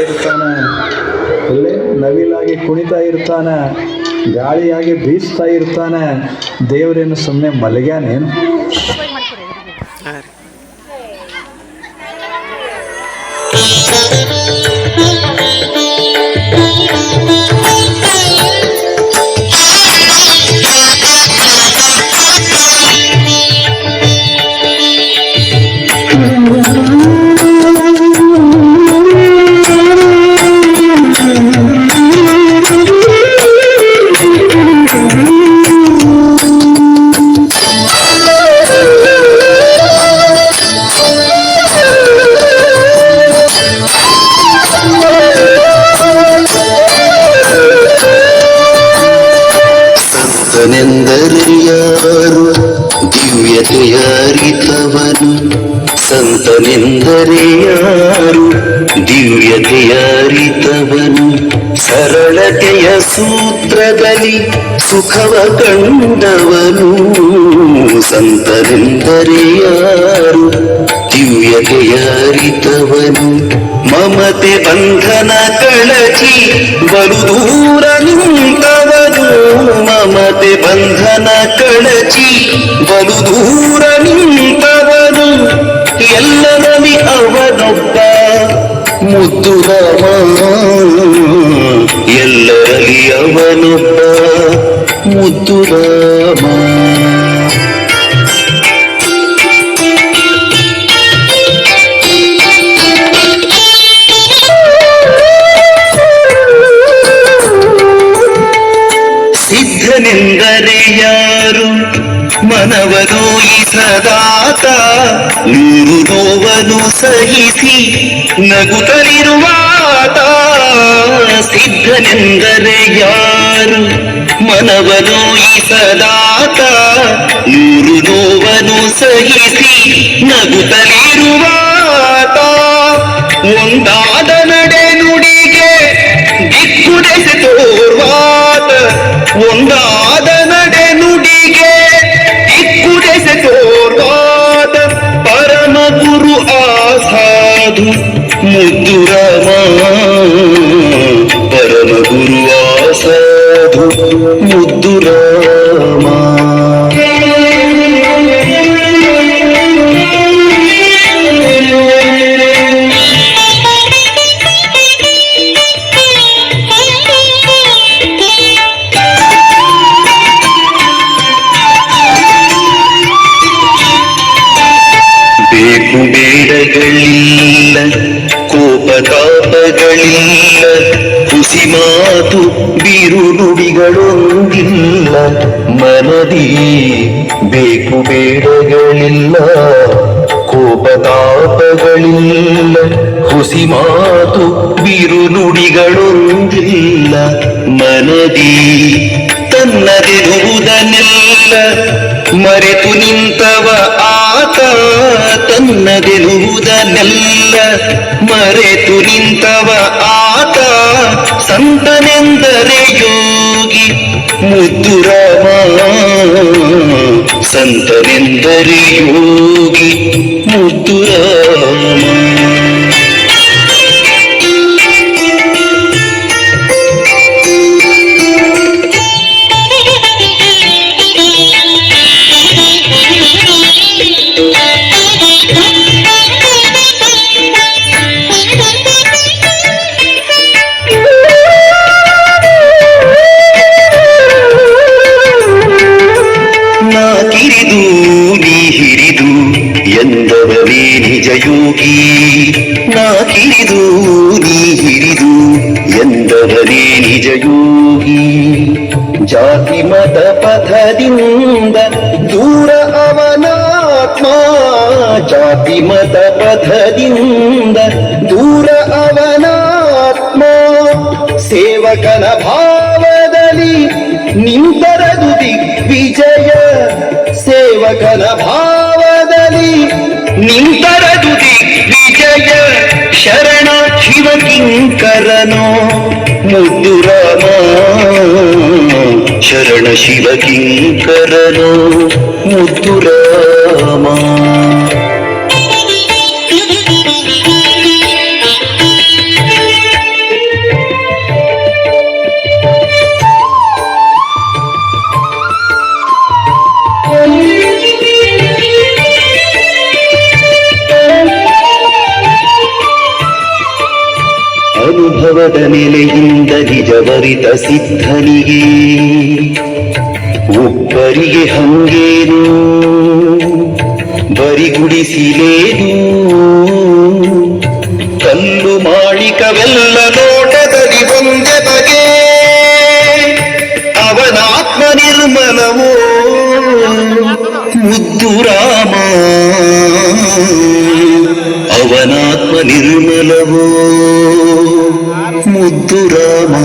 ಇರ್ತಾನೆ ಒಳ್ಳೆ ನವಿಲಾಗಿ ಕುಣಿತಾ ಇರ್ತಾನೆ ಗಾಳಿಯಾಗಿ ಬೀಸ್ತಾ ಇರ್ತಾನೆ ದೇವರೇನು ಸುಮ್ಮನೆ ಮಲಗ್ಯಾನೇನು? Thank ರೀ. ಸಂತನೆಂದರೆ ಯಾರು ದಿವ್ಯತೆಯ ಅರಿತವನು ಸರಳತೆಯ ಸೂತ್ರದಲ್ಲಿ ಸುಖವ ಕಂಡವನು ಸಂತನೆಂದರೆ ಯಾರು ದಿವ್ಯತೆಯ ಅರಿತವನು ಮಮತೆ ಬಂಧನ ಕಳಚಿ ಬಲು ದೂರ ನಿಂತವನು ಮಮತೆ ಬಂಧನ ಕಳಚಿ ಬಲು ದೂರ ಎಲ್ಲರಲ್ಲಿ ಅವನೊಬ್ಬ ಮುದ್ದು ಮನವನು ಸದಾತ ನೂರು ನೋವನು ಸಹಿಸಿ ನಗುತ್ತಲಿರುವಾತ. ಸಿದ್ಧನೆಂದರೆ ಯಾರು? ಮನವನು ಸದಾತ ನೂರು ನೋವನು ಸಹಿಸಿ ನಗುತ್ತಲಿರುವಾತ ಬಿರು ನುಡಿಗಳೊಂದಿಲ್ಲ ಮನದಿ ಬೇಕು ಬೇಡಗಳಿಲ್ಲ. ಕೋಪತಾಪಗಳಿಲ್ಲ. ಹುಸಿ ಮಾತು ಬಿರು ನುಡಿಗಳೊಂದಿಲ್ಲ ಮನದಿ ತನ್ನದೆನುವುದನ್ನೆಲ್ಲ ಮರೆತು ನಿಂತವ ಆತ ತನ್ನದೆನುವುದನ್ನೆಲ್ಲ ಮರೆತು ನಿಂತವ ಆತ ಸಂತನೆಂದರೆ ಯೋಗಿ ಮುದ್ದು ರಾಮ ಸಂತನೆಂದರೆ ಯೋಗಿ ಮುದ್ದು ಕಿರಿದು ನೀ ಹಿರಿದು ಎಂದವನೇ ನಿಜ ಯೋಗಿ. ನಾ ಹಿರಿದು ನೀ ಹಿರಿದು ಎಂದವನೇ ನಿಜ ಯೋಗಿ. ಜಾತಿ ಮತ ಪಥದಿಂದ ದೂರ ಅವನಾತ್ಮ. ಜಾತಿ ಮತ ಪಥದಿಂದ ದೂರ ಅವನಾತ್ಮ. ಸೇವಕನ ಭಾವದಲ್ಲಿ ನಿಂತರದು ದಿಗ್ವಿಜಯ. ಸೇವಕನ ಭಾವದಲ್ಲಿ ನಿಂತರದು ವಿಜಯ ಶರಣ ಶಿವಕಿಂಕರನು. ಮುದ್ದು ರಾಮ ಶರಣ ಶಿವಕಿಂಕರನು. ಮುದ್ದು ರಾಮ ಅನುಭವದ ನೆಲೆಯಿಂದ ನಿಜವರಿತ ಸಿದ್ಧನಿಗೆ ಒಬ್ಬರಿಗೆ ಹಂಗೇನು? ಬರಿಗುಡಿಸಿಲೇನು ಕಲ್ಲು ಮಾಣಿಕವೆಲ್ಲ ನೋಟದಲ್ಲಿ ಒಂದೇ ಬಗೆ. ಅವನಾತ್ಮ ನಿರ್ಮಲವೋ? ಮುದ್ದು ರಾಮ. ಅವನಾತ್ಮ ನಿರ್ಮಲವೋ? ಮುದ್ದು ರಾಮ